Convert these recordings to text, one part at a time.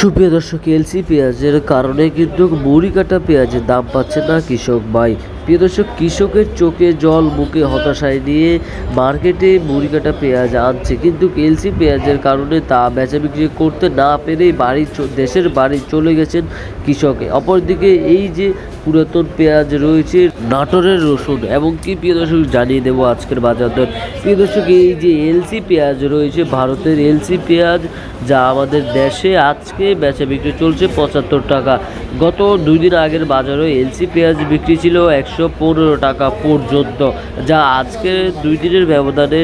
সুপ্রিয় দর্শক এলসি পেঁয়াজের কারণে কিন্তু মুড়ি কাটা পেঁয়াজের দাম পাচ্ছে না কৃষক ভাই। প্রিয় দর্শক, কৃষকের চোখে জল, মুখে হতাশায় নিয়ে মার্কেটে মুড়ি কাটা পেঁয়াজ আনছে। কিন্তু এলসি পেঁয়াজের কারণে তা বেচা বিক্রি করতে না পেরেই বাড়ি দেশের বাড়ি চলে গেছেন কৃষকে। অপরদিকে এই যে পুরাতন পেঁয়াজ রয়েছে, নাটোরের রসুন এবং কি প্রিয় দর্শক জানিয়ে দেবো আজকের বাজার দর। প্রিয় দর্শক, এই যে এলসি পেঁয়াজ রয়েছে, ভারতের এলসি পেঁয়াজ যা আমাদের দেশে আজকে বেচা বিক্রি চলছে পঁচাত্তর টাকা। গত দুই দিন আগের বাজারে এলসি পেঁয়াজ বিক্রি ছিল একশো পনেরো টাকা পর্যন্ত, যা আজকে দুই দিনের ব্যবধানে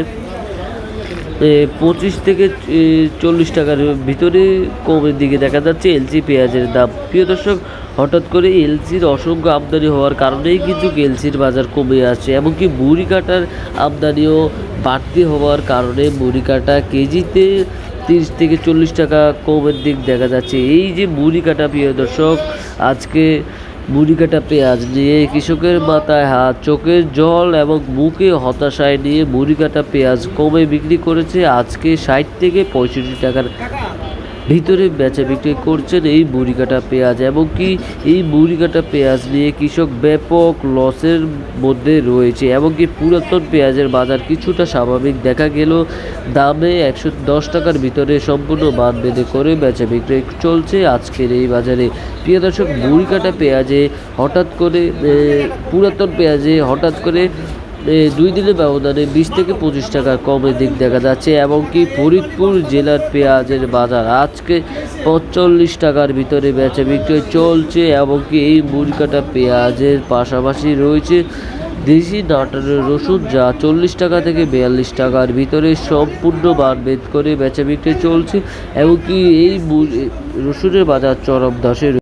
পঁচিশ থেকে চল্লিশ টাকার ভিতরে কমের দিকে দেখা যাচ্ছে এলসি পেঁয়াজের দাম। প্রিয় দর্শক, হঠাৎ করে এলসির অসংখ্য আমদানি হওয়ার কারণেই কিন্তু এলসির বাজার কমে আসছে, এমনকি মুড়ি কাটার আমদানিও বাড়তি হওয়ার কারণে মুড়ি কাটা কেজিতে তিরিশ থেকে চল্লিশ টাকা কমের দিক দেখা যাচ্ছে। এই যে মুড়ি কাটা, প্রিয় দর্শক, আজকে মুড়ি কাটা পেঁয়াজ নিয়ে কৃষকের মাথায় হাত, চোখের জল এবং মুখে হতাশায় নিয়ে মুড়ি কাটা পেঁয়াজ কমে বিক্রি করেছে আজকে ষাট থেকে পঁয়ষট্টি টাকার ভিতরে বেচা বিক্রি করছেন এই মুড়ি কাটা পেঁয়াজ এবং কি এই মুড়ি কাটা পেঁয়াজ নিয়ে কৃষক ব্যাপক লসের মধ্যে রয়েছে এবং কি পুরাতন পেঁয়াজের বাজার কিছুটা স্বাভাবিক। দেখা গেল দামে একশো দশ টাকার ভিতরে সম্পূর্ণ মান বেঁধে করে বেচা বিক্রি চলছে আজকের এই বাজারে। প্রিয় দর্শক মুড়ি কাটা পেঁয়াজে হঠাৎ করে পুরাতন পেঁয়াজে হঠাৎ করে দুই দিনের ব্যবধানে বিশ থেকে পঁচিশ টাকা কমের দিক দেখা যাচ্ছে এবং কি ফরিদপুর জেলার পেঁয়াজের বাজার আজকে পঁয়তাল্লিশ টাকার ভিতরে বেচা বিক্রি চলছে এবং কি এই মুড়ি কাটা পেঁয়াজের পাশাপাশি রয়েছে দেশি নাটারের রসুন, যা চল্লিশ টাকা থেকে বিয়াল্লিশ টাকার ভিতরে সম্পূর্ণ মান ভেদ করে বেচা বিক্রি চলছে এবং কি এই রসুনের বাজার চরম ধসে